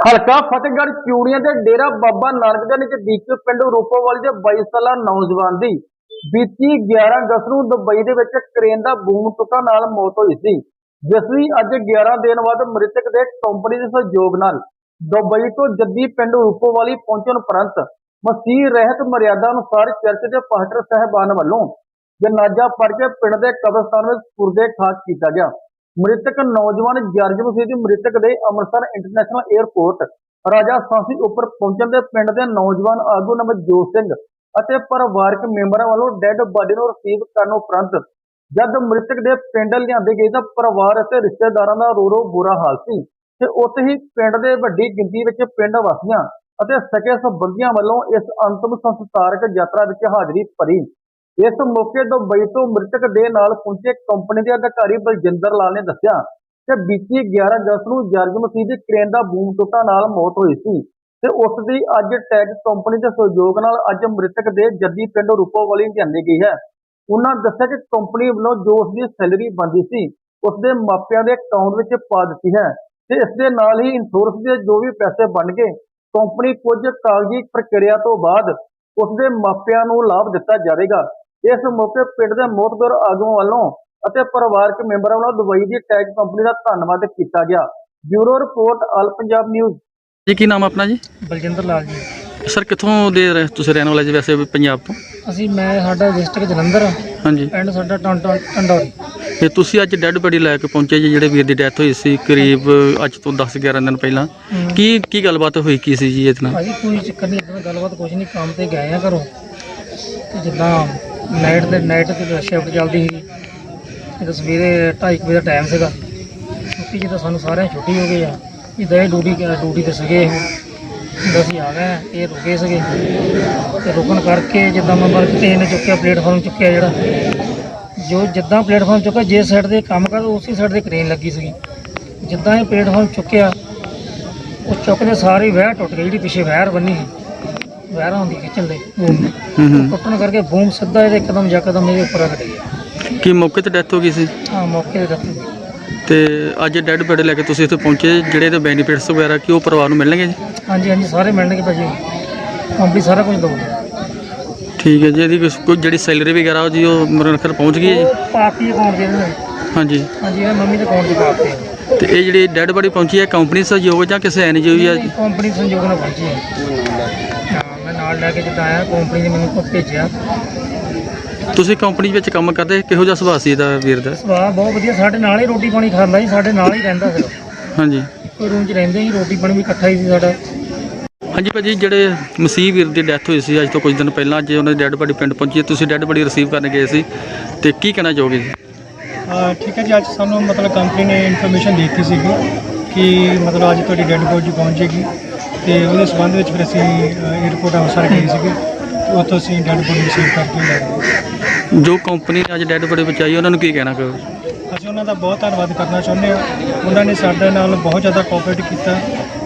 ਹਲਕਾ ਫਤਿਹਗੜ੍ਹ ਚੂੜੀਆਂ ਦੇ ਡੇਰਾ ਬਾਬਾ ਨਾਨਕ ਦੇ ਨਜ਼ਦੀਕ ਪਿੰਡ ਰੂਪੋਵਾਲ ਦੇ 22 ਸਾਲਾ ਨੌਜਵਾਨ ਦੀ ਬੀਤੀ 11 ਅਗਸਤ ਨੂੰ ਦੁਬਈ ਦੇ ਵਿੱਚ ਕ੍ਰੇਨ ਦਾ ਬੂਮ ਟੁੱਟਣ ਨਾਲ ਮੌਤ ਹੋਈ ਸੀ, ਜਿਸ ਦੀ ਅੱਜ 11 ਦਿਨ ਬਾਅਦ ਮ੍ਰਿਤਕ ਦੇ ਕੰਪਨੀ ਦੇ ਸਹਿਯੋਗ ਨਾਲ ਦੁਬਈ ਤੋਂ ਜੱਦੀ ਪਿੰਡ ਰੂਪੋਵਾਲੀ ਪਹੁੰਚਣ ਉਪਰੰਤ ਮਸੀਹ ਰਹਿਤ ਮਰਿਆਦਾ ਅਨੁਸਾਰ ਚਰਚ ਦੇ ਪਾਸਟਰ ਸਹਿਬਾਨ ਵੱਲੋਂ ਜਨਾਜ਼ਾ ਪੜ੍ਹ ਕੇ ਪਿੰਡ ਦੇ ਕਬਰਸਤਾਨ ਵਿੱਚ ਪੁਰਦੇ ਖਾਕ ਕੀਤਾ ਗਿਆ। ਮ੍ਰਿਤਕ ਨੌਜਵਾਨ ਜਰਜ ਮਸੀਹ ਦੀ ਮ੍ਰਿਤਕ ਦੇ ਅੰਮ੍ਰਿਤਸਰ ਇੰਟਰਨੈਸ਼ਨਲ 에ਅਰਪੋਰਟ ਰਾਜਾ ਸਾਂਸੀ ਉੱਪਰ ਪਹੁੰਚਣ ਦੇ ਪਿੰਡ ਦੇ ਨੌਜਵਾਨ ਆਗੂ ਨਵਜੋਤ ਸਿੰਘ ਅਤੇ ਪਰਿਵਾਰਕ ਮੈਂਬਰਾਂ ਵੱਲੋਂ ਡੈੱਡ ਬਾਡੀ ਨੂੰ ਰਿਸੀਵ ਕਰਨ ਉਪਰੰਤ ਜਦ ਮ੍ਰਿਤਕ ਦੇ ਪਿੰਡ ਲਿਆਂਦੇ ਗਏ ਤਾਂ ਪਰਿਵਾਰ ਅਤੇ ਰਿਸ਼ਤੇਦਾਰਾਂ ਦਾ ਰੋ ਰੋ ਬੁਰਾ ਹਾਲ ਸੀ। ਤੇ ਉੱਥੇ ਹੀ ਪਿੰਡ ਦੇ ਵੱਡੀ ਗਿਣਤੀ ਵਿੱਚ ਪਿੰਡ ਵਾਸੀਆਂ ਅਤੇ ਸਕੇ ਸੰਬੰਧੀਆਂ ਵੱਲੋਂ ਇਸ ਅੰਤਮ ਸੰਸਕਾਰਕ ਯਾਤਰਾ ਵਿੱਚ ਹਾਜ਼ਰੀ ਭਰੀ। ਇਸ ਮੌਕੇ ਦੁਬਈ ਤੋਂ ਮ੍ਰਿਤਕ ਦੇ ਨਾਲ ਪਹੁੰਚੇ ਕੰਪਨੀ ਦੇ ਅਧਿਕਾਰੀ ਬਲਜਿੰਦਰ ਲਾਲ ਨੇ ਦੱਸਿਆ ਕਿ ਬੀਤੀ 11 ਅਗਸਤ ਨੂੰ ਜਰਜ ਮਸੀਹ ਦੀ ਕ੍ਰੇਨ ਦਾ ਬੂਮ ਟੁੱਟਾ ਨਾਲ ਮੌਤ ਹੋਈ ਸੀ ਤੇ ਉਸ ਦੀ ਅੱਜ ਟੈਗ ਕੰਪਨੀ ਦੇ ਸਹਿਯੋਗ ਨਾਲ ਅੱਜ ਮ੍ਰਿਤਕ ਦੇ ਜੱਦੀ ਪਿੰਡ ਰੂਪੋਵਾਲੀ ਲਿਆਂਦੀ ਗਈ ਹੈ। ਉਹਨਾਂ ਦੱਸਿਆ ਕਿ ਕੰਪਨੀ ਵੱਲੋਂ ਜੋ ਉਸ ਦੀ ਸੈਲਰੀ ਬਣਦੀ ਸੀ ਉਸ ਦੇ ਮਾਪਿਆਂ ਦੇ ਅਕਾਊਂਟ ਵਿੱਚ ਪਾ ਦਿੱਤੀ ਹੈ। ਤੇ ਇਸ ਦੇ ਨਾਲ ਹੀ ਇੰਸ਼ੋਰੈਂਸ ਦੇ ਜੋ ਵੀ ਪੈਸੇ ਬਣ ਗਏ ਕੰਪਨੀ ਕੁਝ ਕਾਗਜ਼ੀ ਪ੍ਰਕਿਰਿਆ ਤੋਂ ਬਾਅਦ ਉਸ ਦੇ ਮਾਪਿਆਂ ਨੂੰ ਲਾਭ ਦਿੱਤਾ ਜਾਵੇਗਾ। ਇਸ ਮੌਕੇ ਪਿੰਡ ਦੇ ਮੋਹਤਬਰ ਆਗੂਆਂ ਵੱਲੋਂ ਅਤੇ ਪਰਿਵਾਰਕ ਮੈਂਬਰਾਂ ਵੱਲੋਂ ਦੁਬਈ ਦੀ ਟੈਗ ਕੰਪਨੀ ਦਾ ਧੰਨਵਾਦ ਕੀਤਾ ਗਿਆ। Bureau report all Punjab news. ਜੀ ਕੀ ਨਾਮ ਆਪਣਾ ਜੀ? ਬਲਜਿੰਦਰ ਲਾਲ ਜੀ। ਸਰ ਕਿੱਥੋਂ ਦੇ ਰਹੇ ਤੁਸੀਂ ਰਹਿਣ ਵਾਲੇ ਜੀ ਵੈਸੇ ਵੀ ਪੰਜਾਬ ਤੋਂ? ਅਸੀਂ ਮੈਂ ਸਾਡਾ ਡਿਸਟ੍ਰਿਕਟ ਜਲੰਧਰ ਆ, ਹਾਂਜੀ। ਪਿੰਡ ਸਾਡਾ ਟੰਡੌਰੀ ਤੇ ਤੁਸੀਂ ਅੱਜ ਡੈੱਡ ਬੜੀ ਲੈ ਕੇ ਪਹੁੰਚੇ ਜੀ ਜਿਹੜੇ ਵੀਰ ਦੀ ਡੈਥ ਹੋਈ ਸੀ ਕਰੀਬ ਅੱਜ ਤੋਂ 10 11 ਦਿਨ ਪਹਿਲਾਂ। ਕੀ ਕੀ ਗੱਲਬਾਤ ਹੋਈ ਕੀ ਸੀ ਜੀ ਇਹਦੇ ਨਾਲ? ਭਾਜੀ ਕੋਈ ਚੱਕਰ ਨਹੀਂ ਇਦਾਂ ਗੱਲਬਾਤ ਕੁਝ ਨਹੀਂ ਕੰਮ ਤੇ ਗਏ ਆ ਘਰੋਂ। ਤੇ ਜਿੱਦਾਂ ਨਾਈਟ ਦੇ ਨਾਈਟ ਤੇ ਸ਼ਿਫਟ ਚੱਲਦੀ ਸੀ। ਜਦੋਂ ਸਵੇਰੇ 2:30 ਵਜੇ ਦਾ ਟਾਈਮ ਸੀਗਾ। ਛੁੱਟੀ ਜਿੱਦਾਂ ਸਾਨੂੰ ਸਾਰਿਆਂ ਛੁੱਟੀ ਹੋ ਗਈ ਆ। ਜਿੱਦਾਂ ਇਹ ਡਿਊਟੀ ਡਿਊਟੀ ਤੇ ਸੀਗੇ ਇਹ। ਜਦੋਂ ਅਸੀਂ ਆ ਗਏ ਇਹ ਰੁਕੇ ਸੀਗੇ। ਤੇ ਰੁਕਣ ਕਰਕੇ ਜਿੱਦਾਂ ਮੈਂ ਮਰ ਕੇ ਇਹਨੇ ਚੁੱਕਿਆ ਪਲੇਟਫਾਰਮ ਚੁੱਕਿਆ ਜਿਹੜਾ। ਜੋ ਜਿੱਦਾਂ ਪਲੇਟਫਾਰਮ ਚੁੱਕਿਆ ਜੇ ਸਾਈਡ ਤੇ ਕੰਮ ਕਰ ਉਸੇ ਸਾਈਡ ਤੇ ਕ੍ਰੇਨ ਲੱਗੀ ਸੀਗੀ। ਜਿੱਦਾਂ ਇਹ ਪਲੇਟਫਾਰਮ ਚੁੱਕਿਆ ਉਹ ਚੁੱਕਦੇ ਸਾਰੇ ਵਹਿਰ ਟੁੱਟ ਗਈ ਜਿਹੜੀ ਪਿੱਛੇ ਵਹਿਰ ਬੰਨੀ ਸੀ। ਵਹਿਰ ਹੁੰਦੀ ਖਿੱਚਣ ਦੇ। ਬੂਮ ਦੀ ਟੁੱਟਣ ਕਰਕੇ ਬੂਮ ਸਿੱਧਾ ਇਹਦੇ ਇੱਕਦਮ ਯਕਦਮ ਇਹਦੇ ਉੱਪਰ ਆ ਗਈ ਕੀ ਮੌਕੇ ਤੇ ਡੈਥ ਹੋ ਗਈ ਸੀ? ਹਾਂ ਮੌਕੇ ਤੇ ਰੱਖ ਤੇ ਅੱਜ ਡੈੱਡ ਬੜੀ ਲੈ ਕੇ ਤੁਸੀਂ ਇੱਥੇ ਪਹੁੰਚੇ ਜਿਹੜੇ ਇਹਦੇ ਬੈਨੀਫਿਟਸ ਵਗੈਰਾ ਕੀ ਉਹ ਪਰਿਵਾਰ ਨੂੰ ਮਿਲਣਗੇ ਜੀ? ਹਾਂਜੀ ਹਾਂਜੀ ਸਾਰੇ ਮਿਲਣਗੇ ਭਾਜੀ। ਕੰਪਨੀ ਸਾਰਾ ਕੁਝ ਦਊਗੀ। ਠੀਕ ਹੈ ਜੀ ਇਹਦੀ ਕੁਛ- ਕੋਈ ਜਿਹੜੀ ਸੈਲਰੀ ਵਗੈਰਾ ਉਹ ਜੀ ਉਹ ਮੇਰੇ ਪਹੁੰਚ ਗਈ ਹੈ ਉਹ ਪਾਪੀ ਅਕਾਊਂਟ ਦੇ ਜੀ ਹਾਂਜੀ। ਹਾਂਜੀ ਇਹ ਮੰਮੀ ਦੇ ਅਕਾਊਂਟ 'ਚ ਪਾਪੀ ਹੈ। ਤੇ ਇਹ ਜਿਹੜੀ ਡੈੱਡ ਬੜੀ ਪਹੁੰਚੀ ਹੈ ਕੰਪਨੀ ਸਹਿਯੋਗ ਜਾਂ ਕਿਸੇ ਐਨਜੀਓ ਜਾਂ ਕੰਪਨੀ ਸੰਯੋਗ ਨਾਲ ਪਹੁੰਚੀ ਹੈ। ਹਾਂ ਮੈਂ ਨਾਲ ਲੈ ਕੇ ਜਿੱਦਾਂ ਆਇਆ ਕੰਪਨੀ ਨੇ ਮੈਨੂੰ ਭੇਜਿਆ। ਤੁਸੀਂ ਕੰਪਨੀ ਵਿੱਚ ਕੰਮ ਕਰਦੇ ਕਿਹੋ ਜਿਹਾ ਸੁਭਾਅ ਸੀ ਇਹਦਾ ਵੀਰ ਦਾ? ਸੁਭਾਅ ਬਹੁਤ ਵਧੀਆ ਸਾਡੇ ਨਾਲ ਹੀ ਰੋਟੀ ਪਾਣੀ ਖਾਂਦਾ ਸੀ ਸਾਡੇ ਨਾਲ ਹੀ ਰਹਿੰਦਾ ਸੀ ਹਾਂਜੀ। ਕੋਈ ਰੂਮ 'ਚ ਰਹਿੰਦੇ ਸੀ ਰੋਟੀ ਪਾਣੀ ਵੀ ਇਕੱਠਾ ਹੀ ਸੀ ਸਾਡਾ। ਹਾਂਜੀ ਭਾਜੀ ਜਿਹੜੇ ਮਸੀਹ ਵੀਰ ਦੀ ਡੈਥ ਹੋਈ ਸੀ ਅੱਜ ਤੋਂ ਕੁਝ ਦਿਨ ਪਹਿਲਾਂ ਅੱਜ ਉਹਨਾਂ ਦੀ ਡੈੱਡ ਬੜੀ ਪਿੰਡ ਪਹੁੰਚੀ ਹੈ ਤੁਸੀਂ ਡੈੱਡ ਬੜੀ ਰਿਸੀਵ ਕਰਨ ਗਏ ਸੀ ਤੇ ਕੀ ਕਹਿਣਾ ਚਾਹੋਗੇ ਜੀ? ਅਹ ਠੀਕ ਹੈ ਜੀ ਅੱਜ ਸਾਨੂੰ ਮਤਲਬ ਕੰਪਨੀ ਨੇ ਇਨਫੋਰਮੇਸ਼ਨ ਦਿੱਤੀ ਸੀਗੀ ਕਿ ਮਤਲਬ ਅੱਜ ਤੁਹਾਡੀ ਡੈੱਡ ਬੋਡੀ ਪਹੁੰਚੇਗੀ ਤੇ ਉਹਦੇ ਸੰਬੰਧ ਵਿੱਚ ਫਿਰ ਅਸੀਂ 에어ਪੋਰਟ ਅੰਮ੍ਰਿਤਸਰ ਗਏ ਸੀਗੇ ਤੇ ਉੱਥੋਂ ਅਸੀਂ ਡੈੱਡ ਬੋਡੀ ਰਿਸੀਵ ਕਰਕੇ ਲੈ ਗਏ। ਜੋ ਕੰਪਨੀ ਨੇ ਅੱਜ ਡੈੱਡ ਬੜੀ ਬਚਾਈ ਉਹਨਾਂ ਨੂੰ ਕੀ ਕਹਿਣਾ ਕਹੋ? ਅਸੀਂ ਉਹਨਾਂ ਦਾ ਬਹੁਤ ਧੰਨਵਾਦ ਕਰਨਾ ਚਾਹੁੰਦੇ ਹਾਂ। ਉਹਨਾਂ ਨੇ ਸਾਡੇ ਨਾਲ ਬਹੁਤ ਜ਼ਿਆਦਾ ਕੋਆਪਰੇਟ ਕੀਤਾ।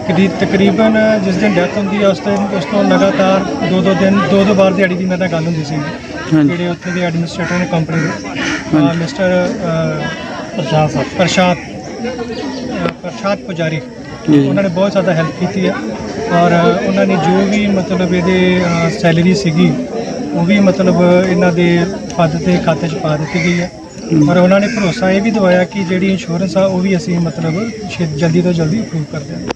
ਕਿ ਤਕਰੀਬਨ ਜਿਸ ਦਿਨ ਡੈਥ ਹੁੰਦੀ ਹੈ ਉਸ ਦਿਨ ਉਸ ਤੋਂ ਲਗਾਤਾਰ ਦੋ ਦੋ ਦਿਨ ਦੋ ਦੋ ਵਾਰ ਦਿਹਾੜੀ ਦੀ ਮੇਰੇ ਨਾਲ ਗੱਲ ਹੁੰਦੀ ਸੀ। ਜਿਹੜੇ ਉੱਥੇ ਦੇ ਐਡਮਿਨਿਸਟ੍ਰੇਟਰ ਨੇ ਕੰਪਨੀ ਦੇ। ਮਿਸਟਰ ਪ੍ਰਸ਼ਾਦ ਸਾਹਿਬ ਪ੍ਰਸ਼ਾਦ ਪੁਜਾਰੀ। ਉਹਨਾਂ ਨੇ ਬਹੁਤ ਜ਼ਿਆਦਾ ਹੈਲਪ ਕੀਤੀ ਹੈ ਔਰ ਉਹਨਾਂ ਨੇ ਜੋ ਵੀ ਮਤਲਬ ਇਹਦੇ ਸੈਲਰੀ ਸੀਗੀ ਉਹ ਵੀ ਮਤਲਬ ਇਹਨਾਂ ਦੇ ਪਦ ਤੇ ਖਾਤੇ 'ਚ ਪਾ ਦਿੱਤੀ ਗਈ ਹੈ। ਔਰ ਉਹਨਾਂ ਨੇ ਭਰੋਸਾ ਇਹ ਵੀ ਦਵਾਇਆ ਕਿ ਜਿਹੜੀ ਇੰਸ਼ੋਰੈਂਸ ਆ ਉਹ ਵੀ ਅਸੀਂ ਮਤਲਬ ਜਲਦੀ ਤੋਂ ਜਲਦੀ ਅਪਰੂਵ ਕਰ ਦਿਆਂਗੇ।